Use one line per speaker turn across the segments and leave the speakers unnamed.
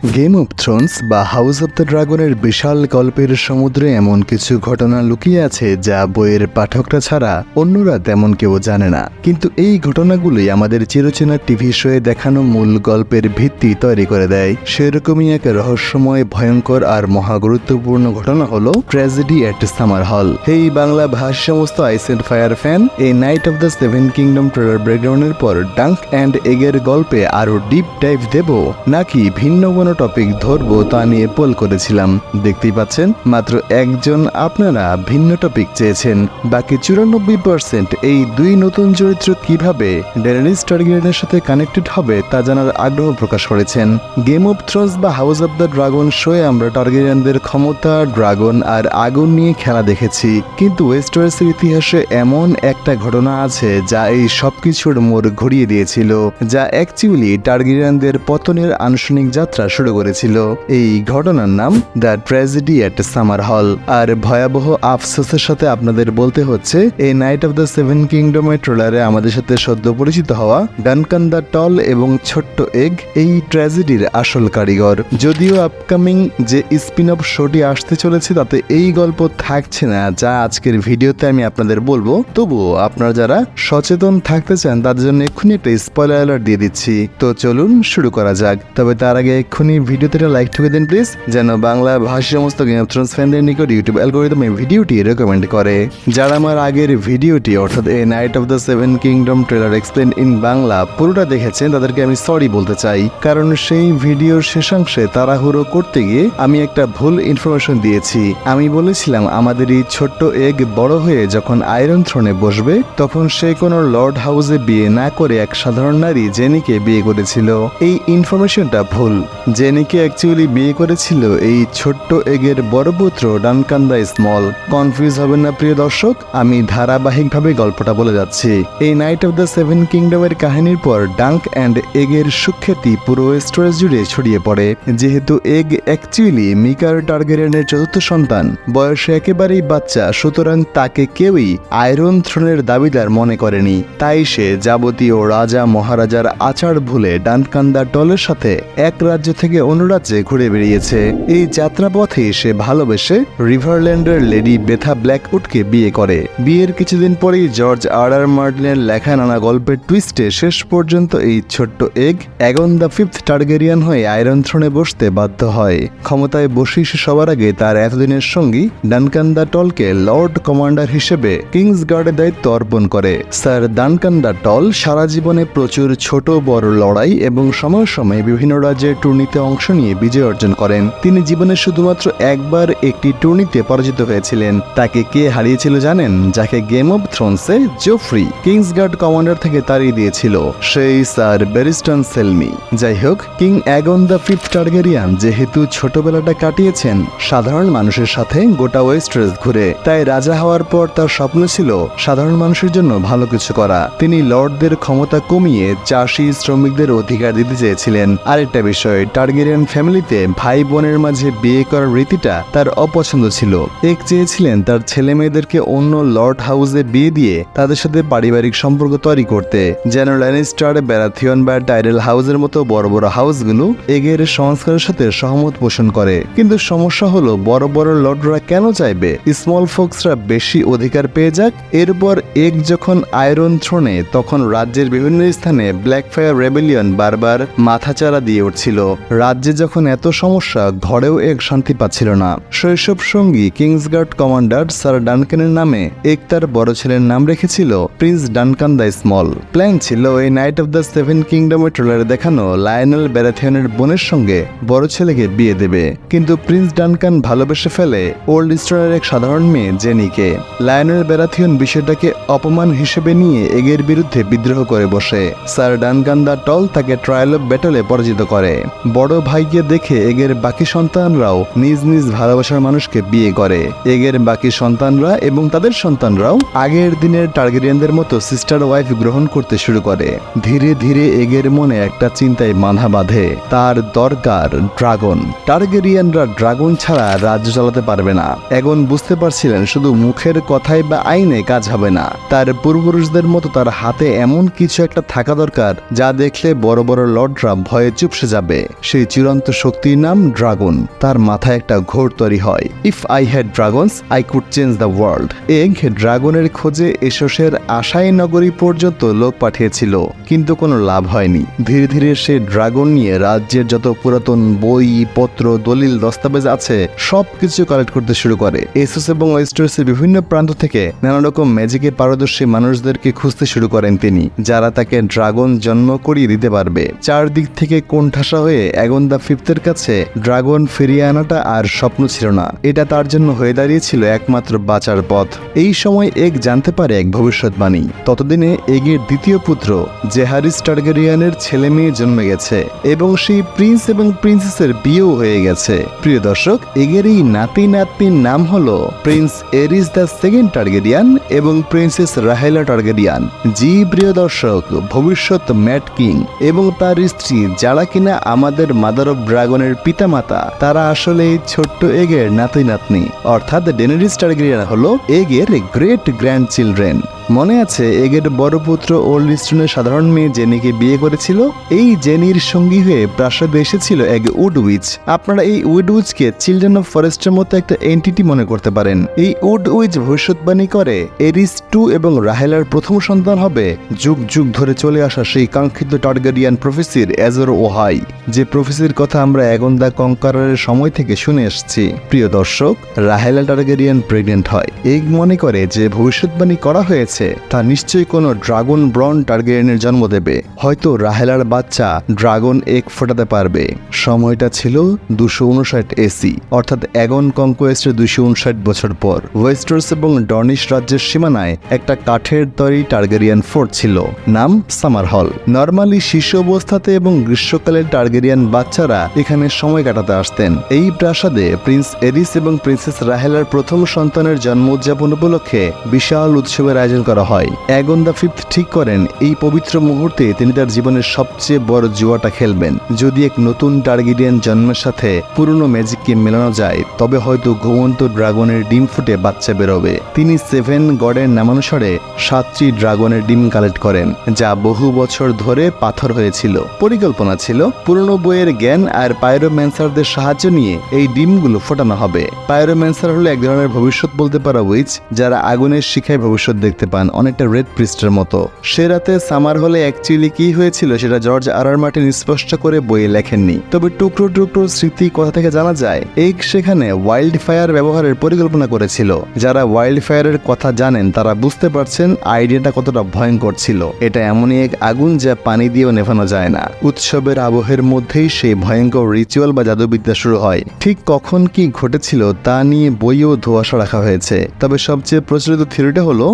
Game of thrones বা house of the ড্রাগনের বিশাল গল্পের সমুদ্রে এমন কিছু ঘটনা লুকিয়ে আছে যা বইয়ের পাঠকরা ছাড়া অন্যরা তেমন কেউ জানে না। কিন্তু এই ঘটনাগুলি আমাদের চিরচেনা টিভি শোয়ে দেখানো মূল গল্পের ভিত্তি তৈরি করে দেয়। সেরকমই এক রহস্যময়, ভয়ঙ্কর আর মহাগুরুত্বপূর্ণ ঘটনা হল ট্র্যাজেডি এট সামার হল এই বাংলা ভাষা সমস্ত আইস এন্ড ফায়ার ফ্যান এই knight of the seven kingdom trailer ব্রেকডাউনের পর ডাঙ্ক অ্যান্ড এগের গল্পে আরও ডিপ ডাইভ দেব, নাকি ভিন্ন কোনো টপিক ধরবো তা নিয়ে পোল করেছিলাম। দেখতেই পাচ্ছেন, মাত্র একজন আপনারা ভিন্ন টপিক চেয়েছেন। বাকি চুরানব্বই পার্সেন্ট এই দুই নতুন চরিত্র কীভাবে ডেনারিস টার্গেটের সাথে কানেক্টেড হবে তা জানার আগ্রহ প্রকাশ করেছেন। গেম অফ থ্রোনস বা হাউস অব দ্য ড্রাগন শোয়ে আমরা টার্গেরিয়ানদের ক্ষমতা ড্রাগন আর আগুন নিয়ে খেলা দেখেছি। কিন্তু ওয়েস্টার্সের ইতিহাসে এমন একটা ঘটনা আছে যা এই সবকিছুর মোড় ঘুরিয়ে দিয়েছিল, যা অ্যাকচুয়ালি টার্গেরিয়ানদের পতনের আনুষ্ঠানিক যাত্রা শুরু করেছিল। এই ঘটনার নাম দ্য ট্র্যাজেডি অ্যাট সামার হল। আর ভয়াবহ আফসোসের সাথে আপনাদের বলতে হচ্ছে, এই নাইট অফ দ্য সেভেন কিংডমের ট্রেলারে আমাদের সাথে সদ্য পরিচিত হওয়া ডানকান দ্য টল এবং ছোট্ট এগ এই ট্র্যাজেডির আসল কারিগর। যদিও আপকামিং যে স্পিন অফ শোটি আসতে চলেছে, তাতে এই গল্প থাকছে না যা আজকের ভিডিওতে আমি আপনাদের বলব। তবুও আপনারা যারা সচেতন থাকতে চান, তাদের জন্য এক্ষুনি একটা স্পয়লার অ্যালার্ট দিয়ে দিচ্ছি। তো চলুন শুরু করা যাক। তবে তার আগে এক্ষুনি ভিডিওতে একটা লাইক ঠুকে দিন প্লিজ যেন বাংলা ভাষী সমস্ত গেম অফ ফ্যানদের নিকট ইউটিউব অ্যালগোরিদম এই ভিডিওটি রেকমেন্ড করে। যারা আমার আগের ভিডিওটি, অর্থাৎ a knight of the seven kingdom trailer explain in Bangla, পুরোটা দেখেছেন, তাদেরকে আমি সরি বলতে চাই। কারণ সেই ভিডিওর শেষাংশে তাড়াহুড়ো করতে গিয়ে আমি একটা ভুল ইনফরমেশন দিয়েছি। আমি বলেছিলাম, আমাদের এই ছোট্ট এগ বড় হয়ে যখন আয়রন থ্রোনে বসবে, তখন সে কোনো লর্ড হাউসে বিয়ে না করে এক সাধারণ নারী জেনিকে বিয়ে করেছিল। এই ইনফরমেশনটা ভুল। জেনিকে অ্যাকচুয়ালি বিয়ে করেছিল এই ছোট্ট এগের বড় পুত্র ডানকান দ্য স্মল কনফিউজ হবেন না, প্রিয় দর্শক, আমি ধারাবাহিকভাবে গল্পটা বলে যাচ্ছি। এই নাইট অফ দ্য সেভেন কিংডমের কাহিনীর পর ডাঙ্ক অ্যান্ড এগের সুখ্যাতি পুরো স্টোরেজ জুড়ে ছড়িয়ে পড়ে। যেহেতু এগ অ্যাকচুয়ালি মিকার টার্গেরিয়ানের চতুর্থ সন্তান, বয়সে একেবারেই বাচ্চা, সুতরাং তাকে কেউই আয়রন থ্রোনের দাবিদার মনে করেনি। তাই সে যাবতীয় রাজা মহারাজার আচার ভুলে ডানকান্দা টলের সাথে এক রাজ্য থেকে অন্য রাজ্যে ঘুরে বেরিয়েছে এই যাত্রাপথে সে ভালোবেসে রিভারল্যান্ডের লেডি বেথা ব্ল্যাকউডকে বিয়ে করে। বিয়ের কিছুদিন পরেই জর্জ আর আর মার্টিনের লেখা নানা গল্পের টুইস্টে শেষ পর্যন্ত এই ছোট্ট Egg Aegon the fifth Targaryen হয়ে আয়রন থ্রোনে বসতে বাধ্য হয়। ক্ষমতায় বসেই সে সবার আগে তার এতদিনের সঙ্গী ডানকান দ্য টলকে লর্ড কমান্ডার হিসেবে কিংস গার্ডের দায়িত্ব অর্পণ করে। স্যার ডানকান দ্য টল সারা জীবনে প্রচুর ছোট বড় লড়াই এবং সময় সময়ে বিভিন্ন রাজ্যের টুর্নিতে অংশ নিয়ে বিজয় অর্জন করেন। তিনি জীবনে শুধুমাত্র একবার একটি টুর্নিতে পরাজিত হয়েছিলেন। তাকে কে হারিয়েছিল জানেন? যাকে গেম অব থ্রোনসে জোফ্রি কিংস গার্ড কমান্ডার থেকে তাড়িয়ে দিয়েছিল, সেই স্যার ব্যারিস্টন সেলমি যাই হোক king Aegon the fifth Targaryen যেহেতু ছোটবেলাটা কাটিয়েছেন, সাধারণ মানুষের সাথে গোটা ওয়েস্টার্স ঘুরে, তাই রাজা হওয়ার পর তার স্বপ্ন ছিল সাধারণ মানুষের জন্য ভালো কিছু করা। তিনি লর্ডদের ক্ষমতা কমিয়ে চাষি শ্রমিকদের অধিকার দিতে চেয়েছিলেন। আরেকটা বিষয় টার্গেরিয়ান ফ্যামিলিতে ভাই বোনের মাঝে বিয়ে করার রীতিটা তার অপছন্দ ছিল। এক চেয়েছিলেন তার ছেলে মেয়েদেরকে অন্য লর্ড হাউসে বিয়ে দিয়ে তাদের সাথে পারিবারিক সম্পর্ক তৈরি করতে। যেন ল্যানিস্টার, ব্যারাথিয়ন বা টাইরেল হাউসের মতো বড় বড় হাউসগুলো এগের সংস্কারের সাথে সহমত পোষণ করে। কিন্তু সমস্যা হলো, বড় বড় লর্ডরা কেন চাইবে? স্মল ফোক্সরা বেশি অধিকার পেয়ে যাক। এরপর এক যখন আয়রন থ্রোনে, তখন রাজ্যের বিভিন্ন স্থানে ব্ল্যাক ফায়ার রেবেলিয়ন বারবার মাথাচাড়া দিয়ে উঠছিল। রাজ্যে যখন এত সমস্যা, ঘরেও এক শান্তি পাচ্ছিল না। শৈশব সঙ্গী কিংসগার্ড কমান্ডার স্যার ডানকানের নামে এক তার বড় ছেলের নাম রেখেছিল prince Duncan the small. Plan ছিল এই নাইট অফ দ্য সেভেন কিংডমের ট্রেলারে দেখানো লায়নেল ব্যারাথিয়নের বোনের সঙ্গে বড় ছেলেকে বিয়ে দেবে। কিন্তু প্রিন্স ডানকান ভালোবেসে ফেলে ওল্ড স্টোনের এক সাধারণ মেয়ে জেনিকে। লায়নেল ব্যারাথিয়ন বিষয়টাকে অপমান হিসেবে নিয়ে এগের বিরুদ্ধে বিদ্রোহ করে বসে। স্যার ডানকান দ্য টল তাকে ট্রায়াল অফ ব্যাটলে পরাজিত করে। বড় ভাইকে দেখে এগের বাকি সন্তানরাও নিজ নিজ ভালোবাসার মানুষকে বিয়ে করে। এগের বাকি সন্তানরা এবং তাদের সন্তানরাও আগের দিনের টার্গেরিয়ানদের মতো সিস্টার ওয়াইফ গ্রহণ করতে শুরু করে। ধীরে ধীরে এগের মনে একটা চিন্তায় বাঁধা বাঁধে। তার দরকার ড্রাগন। টার্গেরিয়ানরা ড্রাগন ছাড়া রাজ্য চালাতে পারবে না। এখন বুঝতে পারছিলেন শুধু মুখের কথায় বা আইনে কাজ হবে না। তার পূর্বপুরুষদের মতো তার হাতে এমন কিছু একটা থাকা দরকার যা দেখলে বড় বড় লর্ডরা ভয়ে চুপসে যাবে। সেই চিরন্ত শক্তির নাম ড্রাগন। তার মাথায় একটা ঘোর তৈরি হয়। If I had dragons I could change the world egg ড্রাগনের খোঁজে এসোসের আশাই নগরী পর্যন্ত লোক পাঠিয়েছিল, কিন্তু কোনো লাভ হয়নি। ধীরে ধীরে সে ড্রাগন নিয়ে রাজ্যের যত পুরাতন বই, পত্র, দলিল, দস্তাবেজ আছে সব কিছু কালেক্ট করতে শুরু করে। এসোস এবং ওয়েস্টার্সের বিভিন্ন প্রান্ত থেকে নানা রকম ম্যাজিকে পারদর্শী মানুষদেরকে খুঁজতে শুরু করেন তিনি, যারা তাকে ড্রাগন জন্ম করিয়ে দিতে পারবে। চারদিক থেকে কোণঠাসা হয়ে এগন দ্য ফিফথের কাছে ড্রাগন ফিরিয়ে আনাটা আর স্বপ্ন ছিল না। এটা তার জন্য হয়ে দাঁড়িয়েছিল একমাত্র বাঁচার পথ। এই সময় এক জানতে পারে এক ভবিষ্যৎবাণী। ততদিনে এগের দ্বিতীয় পুত্র, জেহারিস টার্গেরিয়ানের ছেলে মেয়ে জন্মে গেছে এবং সেই প্রিন্স এবং প্রিন্সেসের বিয়েও হয়ে গেছে। প্রিয় দর্শক, এগের এই নাতি নাতনির নাম হলো prince Aerys the second Targaryen এবং প্রিন্সেস রাহেলা টার্গেরিয়ান। জি, প্রিয় দর্শক, ভবিষ্যৎ ম্যাট কিং এবং তার স্ত্রী যারা কিনা আমাদের মাদার অফ ড্রাগনের পিতামাতা। তারা আসলে ছোট্ট এগের নাতি নাতনি অর্থাৎ ডেনেরিস টার্গেরিয়ান হলো এগের গ্রেট গ্র্যান্ড চিলড্রেন মনে আছে এগের বড় পুত্র ওল্ড স্টোনের সাধারণ মেয়ে জেনিকে বিয়ে করেছিল? এই জেনির সঙ্গী হয়ে প্রাসাদে এসেছিল এক উডউইচ আপনারা এই উডউইচকে চিলড্রেন অফ ফরেস্টের মতো একটা এন্টিটি মনে করতে পারেন। এই উডউইচ ভবিষ্যৎবাণী করে এরিস টু এবং রাহেলার প্রথম সন্তান হবে। যুগ যুগ ধরে চলে আসা সেই কাঙ্ক্ষিত টার্গেরিয়ান প্রফেসির এজর ওহাই, যে প্রফেসির কথা আমরা এখন দা কঙ্কারের সময় থেকে শুনে এসেছি। প্রিয় দর্শক, রাহেলা টার্গেরিয়ান প্রেগনেন্ট হয়। এই মনে করে যে ভবিষ্যৎবাণী করা হয়েছে তা নিশ্চয়ই কোনো ড্রাগন ব্রন টার্গেরিয়ানের জন্ম দেবে। হয়তো রাহেলার বাচ্চা ড্রাগন এক ফোটাতে পারবে। সময়টা ছিল দুশো উনষাট এসি, অর্থাৎ অ্যাগন কনকোয়েস্টের দুশো উনষাট বছর পর। ওয়েস্টার্স এবং ডর্নিশ রাজ্যের সীমানায় একটা কাঠের তৈরি টার্গেরিয়ান ফোর্ট ছিল, নাম সামার হল। নর্মালি শিশু অবস্থাতে এবং গ্রীষ্মকালের টার্গেরিয়ান বাচ্চারা এখানে সময় কাটাতে আসতেন। এই প্রাসাদে প্রিন্স এরিস এবং প্রিন্সেস রাহেলার প্রথম সন্তানের জন্ম উদযাপন উপলক্ষে বিশাল উৎসবের আয়োজন করা হয়। অ্যাগন দ্য ফিফথ ঠিক করেন, এই পবিত্র মুহূর্তে তিনি তার জীবনের সবচেয়ে বড় জুয়াটা খেলবেন। যদি এক নতুন টার্গেরিয়ান জন্মের সাথে পুরনো ম্যাজিককে মেলানো যায়, তবে হয়তো ঘুমন্ত ড্রাগনের ডিম ফুটে বাচ্চা বেরোবে। তিনি সেভেন গডের নামানুসারে সাতটি ড্রাগনের ডিম কালেক্ট করেন, যা বহু বছর ধরে পাথর হয়েছিল। পরিকল্পনা ছিল, পুরনো বইয়ের জ্ঞান আর পায়রোম্যান্সারদের সাহায্য নিয়ে এই ডিমগুলো ফোটানো হবে। পায়রোম্যান্সার হলো এক ধরনের ভবিষ্যৎ বলতে পারা উইচ যারা আগুনের শিখায় ভবিষ্যৎ দেখতে পান অনেকটা রেড প্রিস্টের মতো। সে রাতে সামার হলে অ্যাকচুয়ালি কি হয়েছিল সেটা জর্জ আর আর মার্টিন স্পষ্ট করে বইয়ে লেখেননি। তবে টুকরো টুকরো স্মৃতি কথা থেকে জানা যায়? এই সেখানে ওয়াইল্ড ফায়ার ব্যবহারের পরিকল্পনা করেছিল। যারা ওয়াইল্ড ফায়ারের কথা জানেন, তারা বুঝতে পারছেন আইডিয়াটা কতটা ভয়ঙ্কর ছিল। এটা এমনই এক আগুন যা পানি দিয়েও নেভানো যায় না। উৎসবের আবহের মধ্যেই সেই ভয়ঙ্কর রিচুয়াল বা জাদুবিদ্যা শুরু হয়। ঠিক কখন কি ঘটেছিল তা নিয়ে বইও ধোয়াশা রাখা হয়েছে। তবে সবচেয়ে প্রচলিত থিওরিটা হলো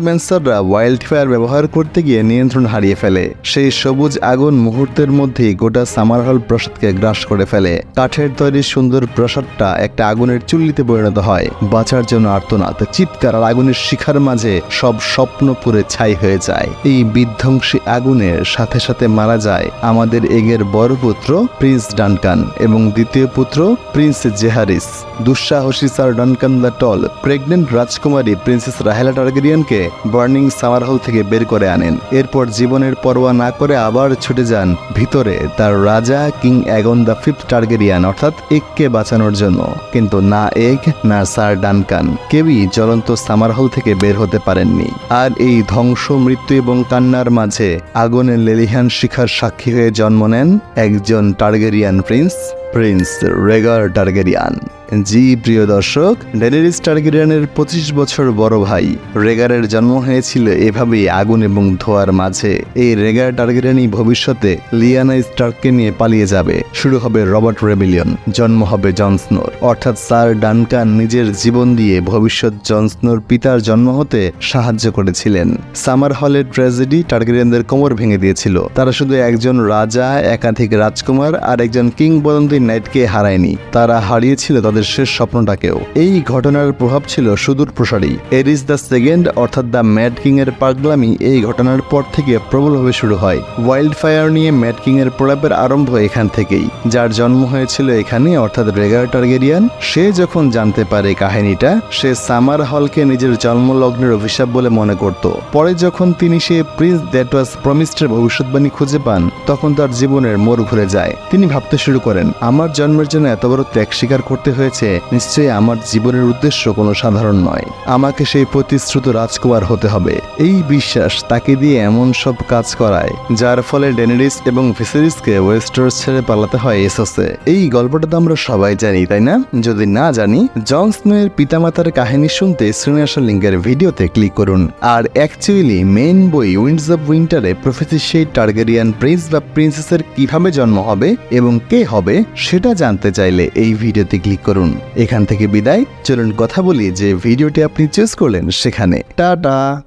পায়রোম্যান্সাররা ওয়াইল্ড ফায়ার ব্যবহার করতে গিয়ে নিয়ন্ত্রণ হারিয়ে ফেলে। সেই সবুজ আগুন মুহূর্তের মধ্যেই গোটা সামার হল প্রাসাদকে গ্রাস করে ফেলে। কাঠের তৈরি সুন্দর প্রাসাদটা একটা আগুনের চুল্লিতে পরিণত হয়। বাঁচার জন্য আর্তনাদ চিৎকার আর আগুনের শিখার মাঝে সব স্বপ্ন পুরে ছাই হয়ে যায়। এই বিধ্বংসী আগুনের সাথে সাথে মারা যায় আমাদের এগের বড় পুত্র প্রিন্স ডানকান এবং দ্বিতীয় পুত্র প্রিন্স জেহারিস। দুঃসাহসী sir Duncan the tall, pregnant রাজকুমারী প্রিন্সেস রাহেলা টার্গেরিয়ানকে বার্নিং সামার হল থেকে বের করে আনেন। এরপর জীবনের পরোয়া না করে আবার ছুটে যান ভিতরে তার রাজা king Aegon the fifth Targaryen, অর্থাৎ এগকে বাঁচানোর জন্য। কিন্তু না এগ, না স্যার ডানকান, কেউই জ্বলন্ত সামার হল থেকে বের হতে পারেননি। আর এই ধ্বংস, মৃত্যু এবং কান্নার মাঝে আগুনের লেলিহান শিখার সাক্ষী হয়ে জন্ম নেন একজন Targaryen prince prince Rhaegar Targaryen. জি, প্রিয় দর্শক, ডেনেরিস টার্গেরিয়ানের পঁচিশ বছর বড় ভাই। রেগারের জন্ম হয়েছিল এভাবেই আগুন এবং ধোয়ার মাঝে। এই রেগার টার্গেরিয়ানই ভবিষ্যতে লিয়ানা স্টার্ককে নিয়ে পালিয়ে যাবে। শুরু হবে রবার্ট রেবিলিয়ন, জন্ম হবে জনস্নোর অর্থাৎ স্যার ডানকান নিজের জীবন দিয়ে ভবিষ্যৎ জনস্নোর পিতার জন্ম হতে সাহায্য করেছিলেন। সামার হলের ট্র্যাজেডি টার্গেরিয়ানদের কোমর ভেঙে দিয়েছিল। তারা শুধু একজন রাজা, একাধিক রাজকুমার আর একজন কিংবদন্তি নাইটকে হারায়নি। তারা হারিয়েছিল তাদের তাদের শেষ স্বপ্নটাকেও। এই ঘটনার প্রভাব ছিল সুদূর প্রসারী। এরিস দ্য সেকেন্ড অর্থাৎ দ্য ম্যাড কিং এর পাগলামি। এই ঘটনার পর থেকে প্রবলভাবে শুরু হয়। ওয়াইল্ড ফায়ার নিয়ে ম্যাড কিং এর প্রলাপের আরম্ভ এখান থেকেই। যার জন্ম হয়েছিল এখানে, অর্থাৎ রেগার টার্গেরিয়ান সে যখন জানতে পারে কাহিনীটা, সে সামার হলকে নিজের জন্মলগ্নের অভিশাপ বলে মনে করত। পরে যখন তিনি সে প্রিন্স দ্যাট ওয়াজ প্রমিস্টের ভবিষ্যৎবাণী খুঁজে পান, তখন তার জীবনের মোড় ঘুরে যায়। তিনি ভাবতে শুরু করেন, আমার জন্মের জন্য এত বড় ত্যাগ স্বীকার করতে হয়েছে নিশ্চয়ই আমার জীবনের উদ্দেশ্য কোনো সাধারণ নয়। আমাকে সেই প্রতিশ্রুত রাজকুমার হতে হবে। এই বিশ্বাস তাকে দিয়ে এমন সব কাজ করায়, যার ফলে ডেনেরিস এবং ভিসেরিসকে ওয়েস্টার্স ছেড়ে পালাতে হয় এসোসে এই গল্পটা তো আমরা সবাই জানি, তাই না? যদি না জানি জন স্নোয়ের পিতামাতার কাহিনী শুনতে শ্রীনিবাসা লিঙ্কের ভিডিওতে ক্লিক করুন। আর অ্যাকচুয়ালি মেন বই উইন্ডস অব উইন্টারে প্রফেসি সেই টার্গেরিয়ান প্রিন্স বা প্রিন্সেসের কীভাবে জন্ম হবে এবং কে হবে, সেটা জানতে চাইলে এই ভিডিওতে ক্লিক করুন এখান থেকে বিদায়। চলুন কথা বলি যে ভিডিওটি আপনি চুজ করলেন সেখানে। টাটা!